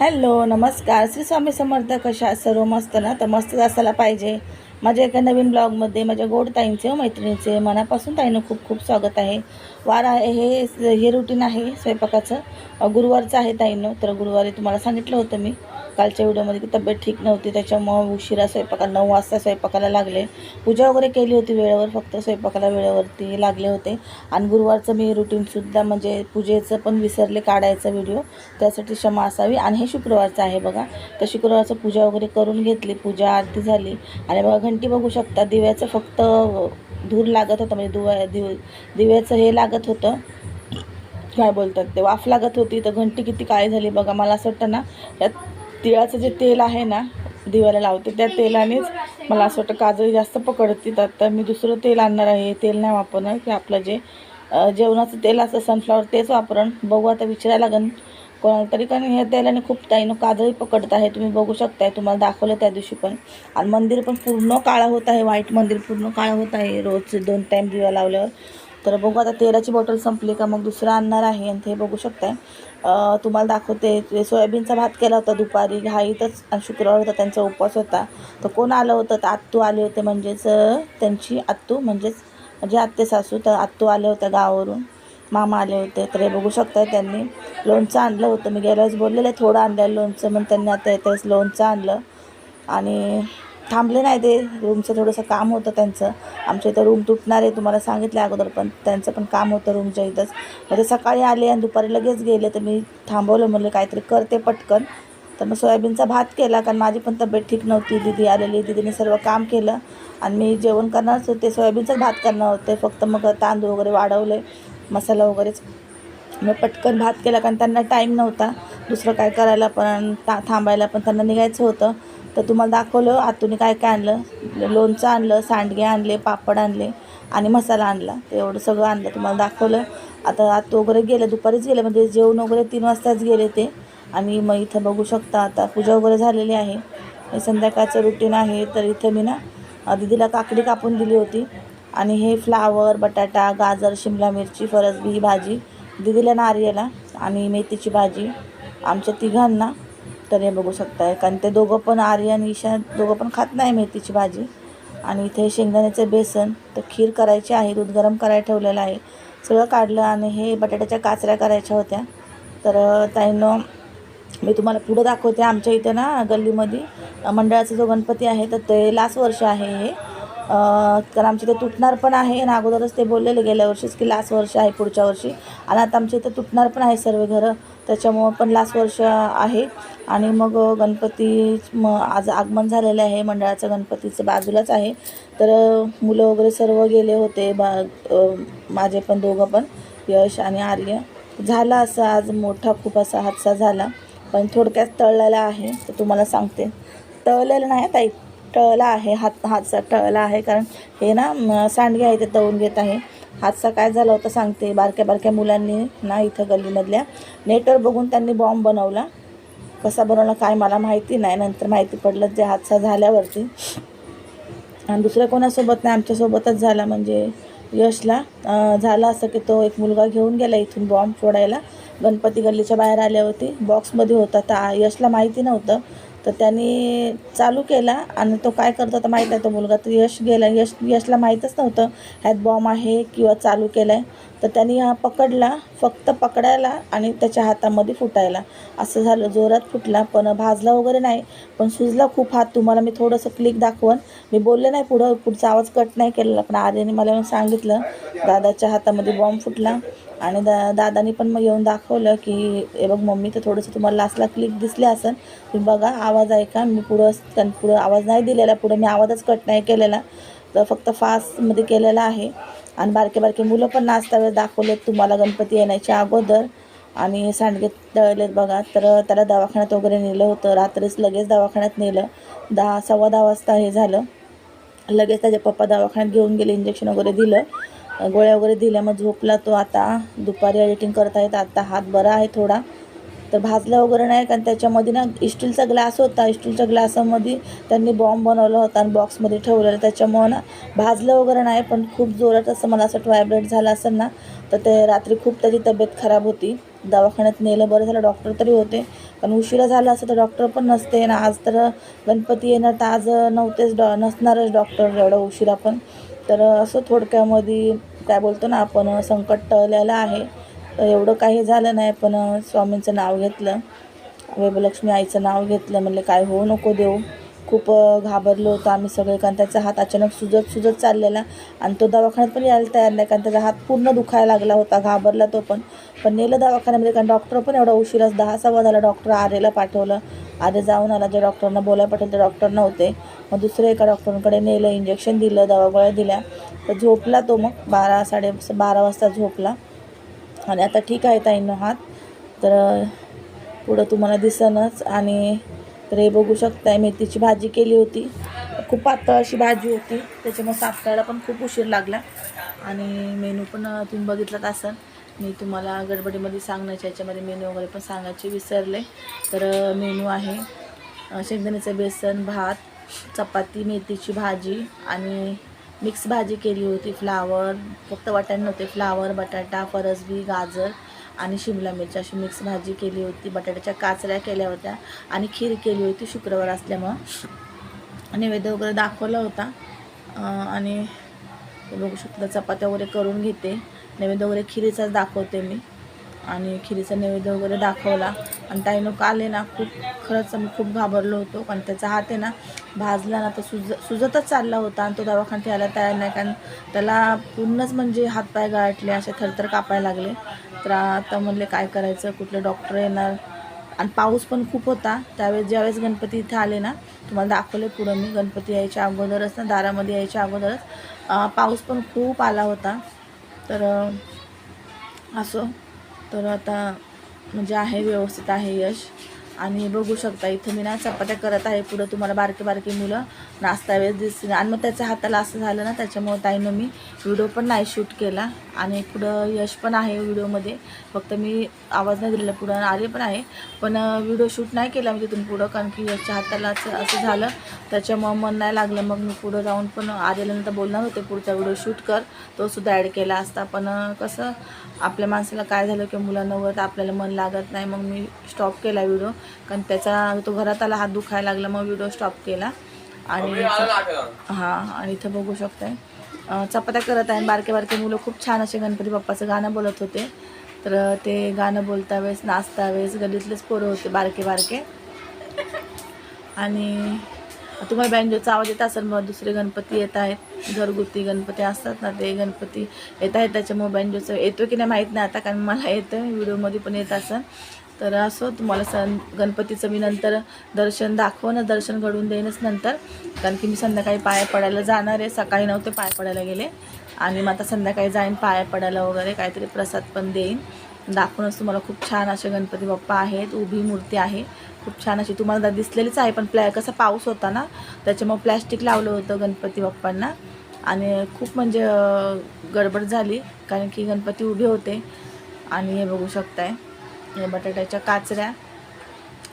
Hello नमस्कार. श्री स्वामी समर्थ कशा सर्व मस्त ना? तर मस्तच असायला पाहिजे. माझ्या एका नवीन ब्लॉगमध्ये माझ्या गोड ताईंचे व मैत्रिणीचे मनापासून ताईनं खूप खूप स्वागत आहे. वार आहे हे हे रुटीन आहे स्वयंपाकाचं. गुरुवारचं आहे ताईनं तर गुरुवारी तुम्हाला सांगितलं होतं मी. कालच्या व्हिडिओमध्ये की तब्येत ठीक नव्हती त्याच्यामुळं उशिरा स्वयंपाकाला नऊ वाजता स्वयंपाकाला लागले. पूजा वगैरे केली होती वेळेवर फक्त स्वयंपाकाला वेळेवरती लागले होते. आणि गुरुवारचं मी रुटीनसुद्धा म्हणजे पूजेचं पण विसरले काढायचा व्हिडिओ त्यासाठी क्षमा असावी. आणि हे शुक्रवारचं आहे बघा. तर शुक्रवारचं पूजा वगैरे करून घेतली. पूजा आरती झाली. आणि बघा घंटी बघू शकता दिव्याचं फक्त धूर लागत होतं. म्हणजे दुवा दिव दिव्याचं हे लागत होतं. काय बोलतात ते? वाफ लागत होती. तर घंटी किती काळी झाली बघा. मला असं वाटतं ना यात तिळाचं जे तेल आहे ना दिवाला लावते त्या तेलानेच मला असं वाटतं काजळी जास्त पकडते तर आता मी दुसरं तेल आणणार आहे तेल नाही वापरणार की आपलं जे जेवणाचं तेल असतं सनफ्लॉवर तेच वापरण. बघू आता विचारायला लागेल कोणाला तरी कारण हे तेलाने खूप ताईनं काजळी पकडत आहे. तुम्ही बघू शकताय तुम्हाला दाखवलं त्या दिवशी पण. आणि मंदिर पण पूर्ण काळं होत आहे व्हाईट मंदिर पूर्ण काळं होत आहे. रोज दोन टाईम दिवा लावल्यावर. तर बघू आता तेलाची बॉटल संपली का? मग दुसरं आणणार आहे आणि ते बघू शकताय. तुम्हाला दाखवते. सोयाबीनचा भात केला होता दुपारी. घाईतच आणि शुक्रवार होता. त्यांचा उपवास होता. तर कोण आलं होतं? तर आत्तू आले होते म्हणजेच त्यांची आत्तू म्हणजेच म्हणजे आत्ते सासू तर आत्तू आले होते गावावरून. मामा आले होते. तर हे बघू शकताय त्यांनी. लोणचं आणलं होतं. मी गेल्या वेळेस बोललेलं आहे थोडं आणलं लोणचं म्हणून त्यांनी आता येतेच लोणचं आणलं. आणि थांबले नाही ते. रूमचं थोडंसं काम होतं त्यांचं. आमच्या इथं रूम तुटणार आहे तुम्हाला सांगितलं अगोदर पण त्यांचं पण काम होतं रूमच्या इथंच. मग ते सकाळी आले आणि दुपारी लगेच गेले तर मी थांबवलं म्हणलं काहीतरी करते पटकन. तर मग सोयाबीनचा भात केला कारण माझी पण तब्येत ठीक नव्हती. दिदी आलेली दिदीने सर्व काम केलं. आणि मी जेवण करणारच होते सोयाबीनचाच भात करणार होते. फक्त मग तांदूळ वगैरे वाढवले मसाला वगैरेच मग पटकन भात केला कारण त्यांना टाईम नव्हता. दुसरं काय करायला पण ता थांबायला पण त्यांना निघायचं होतं. तर तुम्हाला दाखवलं आतून काय काय आणलं. लोणचं आणलं सांडगे आणले पापड आणले आणि मसाला आणला. ते एवढं सगळं आणलं तुम्हाला दाखवलं. आता आत वगैरे गेलं दुपारीच गेलं म्हणजे जेवण वगैरे तीन वाजताच गेले ते. आणि मग इथं बघू शकता आता पूजा वगैरे झालेली आहे. हे संध्याकाळचं रुटीन आहे तर इथं मी ना दिदीला दीदीला काकडी कापून दिली होती. आणि हे फ्लावर बटाटा गाजर शिमला मिरची फरसबी ही भाजी दिदीला नारियला आणि मेथीची भाजी आमच्या तिघांना तर हे बघू शकताय. कारण ते दोघं पण आर्य आणि ईशा दोघं पण खात नाही मेथीची भाजी. आणि इथे शेंगदाण्याचं बेसन तर खीर करायची आहे दूध गरम करायला ठेवलेलं आहे. सगळं काढलं आणि हे बटाट्याच्या काचऱ्या करायच्या होत्या. तर ताईनं मी तुम्हाला पुढं दाखवते आमच्या इथं ना गल्लीमध्ये. मंडळाचा जो गणपती आहे तर ते लास्ट वर्ष आहे हे. कारण आमच्या इथं तुटणार पण आहे आणि अगोदरच ते बोललेले गेल्या वर्षीच की लास्ट वर्ष आहे पुढच्या वर्षी. आणि आता आमच्या इथं तुटणार पण आहे सर्व घरं. त्याच्यामुळं पण लास्ट वर्ष आहे. आणि मग गणपती म आज आगमन झालेलं आहे. मंडळाचं गणपतीचं बाजूलाच आहे. तर मुलं वगैरे सर्व गेले होते. बा माझे पण दोघं पण यश आणि आर्य. झाला असा आज मोठा खूप असा हादसा झाला. पण थोडक्यात तळलेला आहे तर तुम्हाला सांगते. तळलेलं नाही ताई. टळला आहे. हात हातचा टळला आहे. कारण हे ना सांडगे आहे ते तळून घेत आहे. हादसा काय झाला होता सांगते. बारक्या बारक्या मुलांनी ना इथं गल्लीमधल्या नेटवर बघून त्यांनी बॉम्ब बनवला. कसा बनवला काय मला माहिती नाही. नंतर माहिती पडलं जे हादसा झाल्यावरती. आणि दुसऱ्या कोणासोबत नाही आमच्यासोबतच झाला. म्हणजे यशला झाला असं की तो एक मुलगा घेऊन गेला इथून बॉम्ब फोडायला. गणपती गल्लीच्या बाहेर आल्यावरती. बॉक्समध्ये होता. तर यशला माहिती नव्हतं. तर त्यांनी चालू केला आणि तो काय करत होता माहीत आहे तो मुलगा तर यश गेला. यश यशला माहीतच नव्हतं ह्यात बॉम्ब आहे किंवा चालू केला आहे तर त्यांनी हा पकडला फक्त पकडायला आणि त्याच्या हातामध्ये फुटायला. असं झालं. जोरात फुटला पण भाजला वगैरे नाही पण सुजला खूप हात. तुम्हाला मी थोडंसं क्लिक दाखवन. मी बोलले नाही पुढं पुढचा आवाज कट नाही केलेला पण आर्यने मला सांगितलं. दादाच्या हातामध्ये बॉम्ब फुटला. आणि दा दादानी पण मग येऊन दाखवलं की हे बघ मम्मी तर थोडंसं तुम्हाला लास्टला क्लिक दिसले असेल तुम्ही बघा आवाज ऐका. मी पुढं त्यां पुढं आवाज नाही दिलेला पुढं मी आवाजच कट नाही केलेला. तर फक्त फास्टमध्ये केलेला आहे. आणि बारके बारके मुलं पण नाचता वेळेस दाखवलेत. तुम्हाला गणपती येण्याच्या अगोदर. आणि सांडगे तळलेत बघा. तर त्याला दवाखान्यात वगैरे नेलं होतं. रात्रीच लगेच दवाखान्यात नेलं. दहा सव्वा दहा वाजता हे झालं. लगेच त्याचे पप्पा दवाखान्यात घेऊन गेले इंजेक्शन वगैरे दिलं. गोळ्या वगैरे दिल्या मग झोपला तो आता. दुपारी एडिटिंग करता येत आता हात बरा आहे थोडा. तर भाजला वगैरे नाही कारण त्याच्यामध्ये ना स्टीलचा ग्लास होता. स्टीलच्या ग्लासामध्ये त्यांनी बॉम्ब बनवला होता आणि बॉक्समध्ये ठेवलेला. त्याच्यामुळं ना भाजलं वगैरे नाही पण खूप जोरात असं मला असं व्हायब्रेट झालं असेल ना तर ते रात्री खूप त्याची तब्येत खराब होती. दवाखान्यात नेलं बरं झालं. डॉक्टर तरी होते. पण उशिरा झाला असं तर डॉक्टर पण नसते ना. आज तर गणपती येणार तर आज नव्हतेच डॉ नसणारच डॉक्टर एवढा उशिरा पण. तर असं थोडक्यामध्ये काय बोलतो ना आपण संकट टळलेलं आहे. तर एवढं काही झालं नाही पण स्वामींचं नाव घेतलं. वैभलक्ष्मी आईचं नाव घेतलं. म्हणले काय होऊ नको देऊ. खूप घाबरलो होतो आम्ही सगळे कारण त्याचा हात अचानक सुजत सुजत चाललेला. आणि तो दवाखान्यात पण यायला तयार नाही कारण त्याचा हात पूर्ण दुखायला लागला होता घाबरला तो पण. पण नेलं दवाखान्यामध्ये कारण डॉक्टर पण एवढा उशिराच दहा सव्वा झाला डॉक्टर आरेला पाठवलं. आरे जाऊन आला ज्या डॉक्टरना बोलायला पाठवलं ते डॉक्टर नव्हते. मग दुसऱ्या एका डॉक्टरांकडे नेलं इंजेक्शन दिलं दवागोळ्या दिल्या. तर झोपला तो मग बारा साडे बारा वाजता झोपला. आणि आता ठीक आहे ताईंनो हात. तर पुढं तुम्हाला दिसनच आणि तर हे बघू शकताय मेथीची भाजी केली होती. खूप पातळ अशी भाजी होती. त्याच्यामुळे सापटायला पण खूप उशीर लागला. आणि मेनू पण तुम्ही बघितलात असाल मी तुम्हाला गडबडीमध्ये सांगण्याच्या याच्यामध्ये मेनू वगैरे पण सांगायचे विसरले. तर मेनू आहे शेंगदाण्याचं बेसन भात चपाती मेथीची भाजी आणि मिक्स भाजी केली होती. फ्लावर फक्त वाटाणे नव्हते. फ्लावर बटाटा फरसबी गाजर आणि शिमला मिरची अशी मिक्स भाजी केली होती बटाट्याच्या काचऱ्या केल्या होत्या आणि खीर केली होती शुक्रवार असल्यामुळं. नैवेद्य वगैरे दाखवला होता. आणि बघू शकता चपात्या वगैरे करून घेते. नैवेद्य वगैरे खिरीचाच दाखवते मी. आणि खिरीचा नैवेद्य वगैरे दाखवला. आणि ताईनं आले ना खूप खरंच मी खूप घाबरलो होतो. कारण त्याचा हात आहे ना भाजला ना तर सुज सुजतच चालला होता. आणि तो दवाखान्यात यायला तयार नाही. कारण त्याला पूर्णच म्हणजे हातपाय गाठले असे थरथर कापायला लागले. तर आता म्हणले काय करायचं कुठले डॉक्टर येणार. आणि पाऊस पण खूप होता. त्यावेळेस ज्यावेळेस गणपती इथं आले ना तुम्हाला दाखवले पुढं मी. गणपती यायच्या अगोदरच ना दारामध्ये यायच्या अगोदरच पाऊस पण खूप आला होता. तर असो. तर आता म्हणजे आहे व्यवस्थित आहे यश. आणि बघू शकता इथं मी ना चपात्या करत आहे. पुढं तुम्हाला बारके बारके मुलं नाचता वेळेस दिसतील. आणि मग त्याच्या हाताला असं झालं ना त्याच्यामुळं ताईनं मी व्हिडिओ पण नाही शूट केला. आणि पुढं यश पण आहे व्हिडिओमध्ये. फक्त मी आवाज नाही दिलेला पुढं आले पण आहे. पण व्हिडिओ शूट नाही केला मी तिथून पुढं कारण की यशच्या हाताला असं असं झालं. त्याच्यामुळं मन नाही लागलं. मग मी पुढं जाऊन पण आलेल्यानंतर बोलणार होते पुढचा व्हिडिओ शूट कर. तो सुद्धा ॲड केला असता. पण कसं आपल्या माणसाला काय झालं की मुलांवर आपल्याला मन लागत नाही. मग मी स्टॉप केला व्हिडिओ. कारण त्याचा तो घरात आला हात दुखायला लागला मग व्हिडिओ स्टॉप केला. आणि हां आणि इथं बघू शकताय. चपात्या करत आहे. बारके बारके मुलं खूप छान असे गणपती बाप्पाचं गाणं बोलत होते. तर ते गाणं बोलता वेळेस नाचता वेळेस गल्लीतलेच पोरं होते बारके बारके. आणि तुम्हाला बँजोचा आवाज येत असेल मग दुसरे गणपती येत आहेत. घरगुती गणपती असतात ना ते गणपती येत आहेत. त्याच्यामुळे बँजोचं येतो की नाही माहीत नाही आता कारण मला येतं व्हिडिओमध्ये पण येत असेल. तर असं तुम्हाला सण गणपतीचं मी नंतर दर्शन दाखवणं दर्शन घडून देईनच नंतर. कारण की मी संध्याकाळी पाया पडायला जाणार आहे. सकाळी नव्हते पाया पडायला गेले. आणि मग आता संध्याकाळी जाईन पाया पडायला वगैरे. काहीतरी प्रसाद पण देईन. दाखवूनच तुम्हाला खूप छान असे गणपती बाप्पा आहेत. उभी मूर्ती आहे. खूप छान अशी तुम्हाला दिसलेलीच आहे. पण प्लॅ कसा पाऊस होता ना त्याच्यामुळे प्लॅस्टिक लावलं होतं गणपती बाप्पांना. आणि खूप म्हणजे गडबड झाली. कारण की गणपती उभे होते. आणि हे बघू शकताय. या बटाट्याच्या काचऱ्या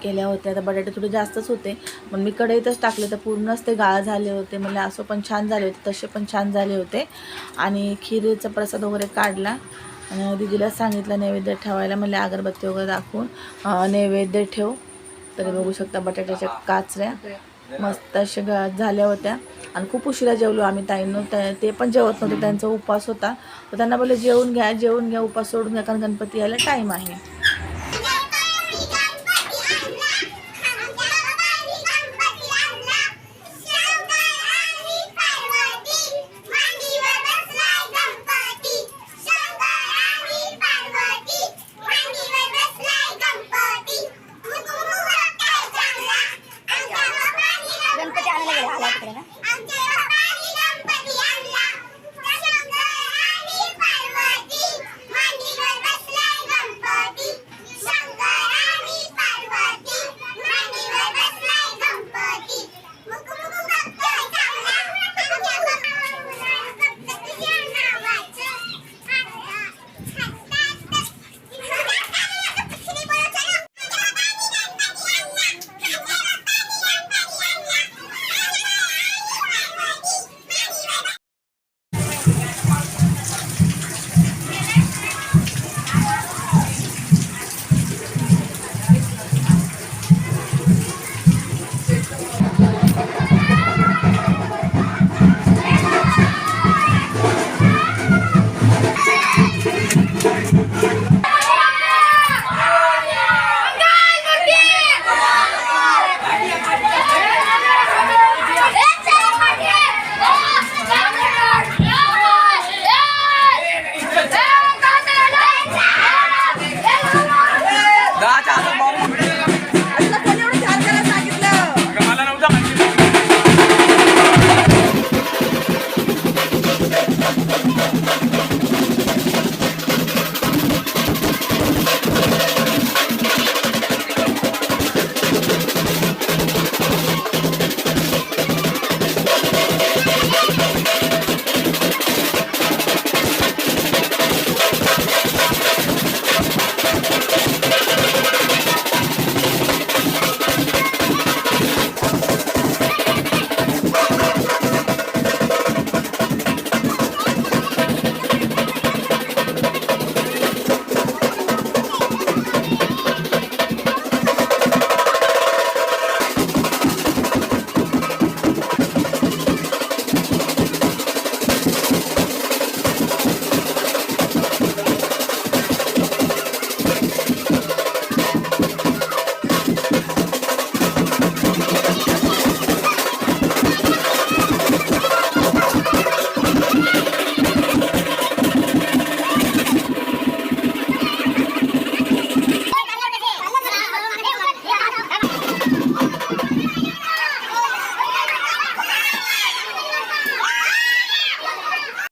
केल्या होत्या. आता बटाटे थोडे जास्तच होते. मग मी कढईतच टाकले तर पूर्णच ते गाळ झाले होते. म्हणजे असं पण छान झाले होते. तसे पण छान झाले होते. आणि खीरचा प्रसाद वगैरे काढला. आणि दिदीला सांगितलं नैवेद्य ठेवायला. म्हणजे अगरबत्ती वगैरे दाखवून नैवेद्य ठेव. तरी बघू शकता बटाट्याच्या काचऱ्या मस्त अशा ग- झाल्या होत्या. आणि खूप उशिरा जेवलो आम्ही ताईंनो. त्या- ते पण जेवत नव्हते. त्यांचा उपवास होता. तर त्यांना बोलले जेवून घ्या जेवून घ्या उपवास सोडून घ्या. कारण गणपती यायला टाईम आहे.